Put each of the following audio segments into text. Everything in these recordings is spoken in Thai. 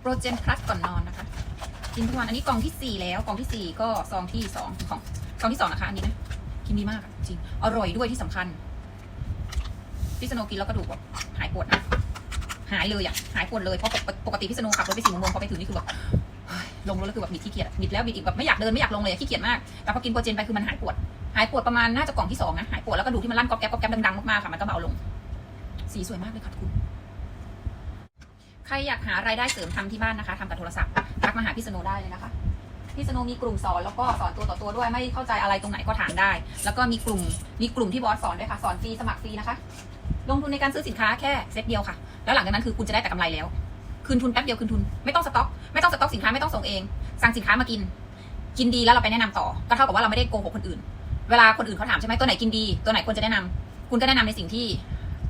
โปรเจนพลัสก่อนนอนนะคะ กินทุกวันอันนี้กล่องที่สี่แล้วกล่องที่สี่ก็ซองที่สองของซองที่สองนะคะ อันนี้นะ กินดีมากจริง อร่อยด้วยที่สำคัญพี่สโนกินแล้วกระดูกแบบหายปวดนะหายเลยอะหายปวดเลยเพราะปกปกติพี่สโนขับรถไปสี่โมงพอไปถึงนี่คือแบบลงรถแล้วคือแบบบิดขี้เกียจบิดแล้วบิดอีกแบบไม่อยากเดินไม่อยากลงเลยขี้เกียจมากแต่พอกินโปรเจนไปคือมันหายปวด หายปวดประมาณน่าจะกล่องที่สองนะหายปวดแล้วกระดูที่มันลั่นก๊อบแก๊บก๊อบแก๊บดังๆมากๆค่ะมันก็เบาลง สีสวยมากเลยค่ะคุณ ใครอยากหารายได้เสริมทำที่บ้านนะคะทำกับโทรศัพท์ทักมาหาพี่สโนได้เลยนะคะพี่สโนมีกลุ่มสอนแล้วก็สอนตัวต่อตัวด้วยไม่เข้าใจอะไรตรงไหนก็ถามได้ แล้วก็มีกลุ่มมีกลุ่มที่บอสสอนด้วยค่ะสอนฟรีสมัครฟรีนะคะ ลงทุนในการซื้อสินค้าแค่เซตเดียวค่ะ แล้วหลังจากนั้นคือคุณจะได้แต่กำไรแล้ว คืนทุนแป๊บเดียวคืนทุนไม่ต้องสต็อกไม่ต้องสต็อกสินค้าไม่ต้องส่งเอง สั่งสินค้ามากิน กินดีแล้วเราไปแนะนำต่อ ก็เท่ากับว่าเราไม่ได้โกหกคนอื่น เวลาคนอื่นเขาถามใช่ไหมตัวไหนกินดี ตัวไหนควรจะแนะนำคุณก็แนะนำในสิ่งที่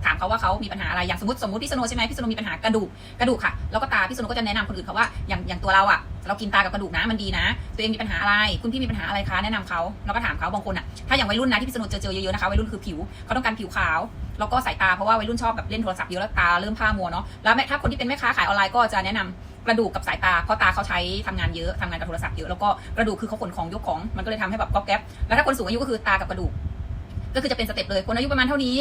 ถามเขาว่าเขามีปัญหาอะไรอย่างสมมติสมมติพี่สโนใช่ไหมพี่สโนมีปัญหากระดูกกระดูกค่ะแล้วก็ตาพี่สโนก็จะแนะนำคนอื่นเขาว่าอย่างอย่างตัวเราอะเรากินตากับกระดูกนะมันดีนะ ตัวเองมีปัญหาอะไร คุณพี่มีปัญหาอะไรคะแนะนำเขาแล้วก็ถามเขาบางคนอะถ้าอย่างวัยรุ่นนะที่พี่สโนเจอเจอเยอะๆนะคะวัยรุ่นคือผิวเขาต้องการผิวขาวแล้วก็สายตาเพราะว่าวัยรุ่นชอบแบบเล่นโทรศัพท์เยอะแล้วตาเริ่มพร่ามัวเนาะแล้วแม่ถ้าคนที่เป็นแม่ค้าขายออนไลน์ก็จะแนะนำกระดูกกับสายตาเพราะตาเขาใช้ทำงานเยอะทำงานกับโทรศัพท์เยอะแล้วก็กระดูกคือเขาขนของยกของมันก็เลยทำให้แบบก๊อบแก๊บแล้วถ้าคนสูงอายุก็คือตากับกระดูกก็คือจะเป็นสเต็ปเลยคนอายุประมาณเท่านี้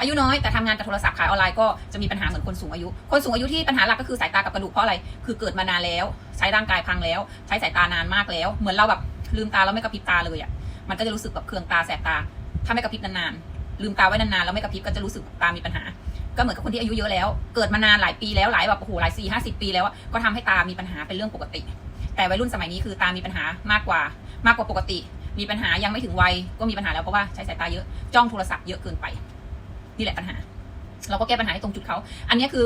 อายุน้อยแต่ทำงานกับโทรศัพท์ขายออนไลน์ก็จะมีปัญหาเหมือนคนสูงอายุ คนสูงอายุที่ปัญหาหลักก็คือสายตากับกระดูกเพราะอะไร คือเกิดมานานแล้ว ใช้ร่างกายพังแล้ว ใช้สายตานานมากแล้ว เหมือนเราแบบลืมตาแล้วไม่กระพริบตาเลยอะ มันก็จะรู้สึกแบบเคืองตาแสบตา ถ้าไม่กระพริบนานๆ ลืมตาไว้นานๆแล้วไม่กระพริบก็จะรู้สึกตามีปัญหา ก็เหมือนกับคนที่อายุเยอะแล้ว เกิดมานานหลายปีแล้วหลายแบบโอ้โหหลายสี่ห้าสิบปีแล้วก็ทำให้ตามีปัญหาเป็นเรื่องปกติ แต่วัยรุ่นสมัยนี้คือตามีปัญหามากกว่ามากกว่าปกติ มีปัญหายังไม่ถึงวัยก็มีปัญหาแล้วเพราะว่าใช้สายตาเยอะจ้องโทรศัพท์เยอะเกินไป นี่แหละปัญหา เราก็แก้ปัญหาให้ตรงจุดเขา อันนี้คือ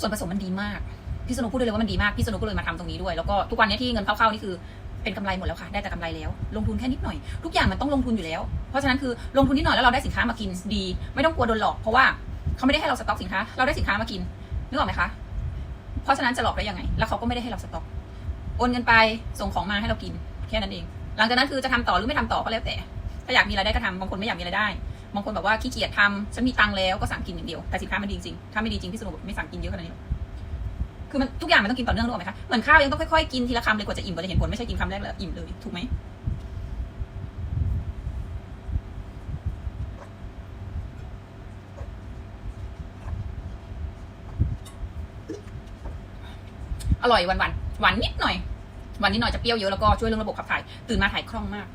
ส่วนผสมมันดีมาก พี่สนุกพูดได้เลยว่ามันดีมาก พี่สนุกก็เลยมาทำตรงนี้ด้วย แล้วก็ทุกวันนี้ที่เงินเข้าๆนี่คือเป็นกำไรหมดแล้วค่ะ ได้แต่กำไรแล้ว ลงทุนแค่นิดหน่อย ทุกอย่างมันต้องลงทุนอยู่แล้ว เพราะฉะนั้นคือลงทุนนิดหน่อยแล้วเราได้สินค้ามากินดี ไม่ต้องกลัวโดนหลอก เพราะว่าเขาไม่ได้ให้เราสต็อกสินค้า เราได้สินค้ามากิน นึกออกไหมคะ เพราะฉะนั้นจะหลอกได้ยังไง แล้วเขาก็ไม่ได้ให้เราสต็อก โอนเงินไป ส่งของมาให้เรากิน แค่นั้นเอง หลังจากนั้นคือจะทำต่อหรือไม่ทำต่อก็แล้วแต่ ถ้าอยากมีรายได้ก็ทำบางคนไม่อยากมีรายได้ บางคนแบบว่าขี้เกียจทำฉันมีตังค์แล้วก็สั่งกินอย่างเดียวแต่สินค้ามันดีจริงถ้าไม่ดีจริงพี่สนุกไม่สั่งกินเยอะขนาดนี้คือมันทุกอย่างมันต้องกินต่อเนื่องรู้ไหมคะเหมือนข้าวยังต้องค่อยๆกินทีละคำเลยกว่าจะอิ่มกว่าจะเห็นผลไม่ใช่กินคำแรกแล้วอิ่มเลยถูกไหมอร่อยหวานหวานๆหวานนิดหน่อยหวานนิดหน่อยจะเปรี้ยวเยอะแล้วก็ช่วยเรื่องระบบขับถ่าย ตื่นมาถ่ายคล่องมาก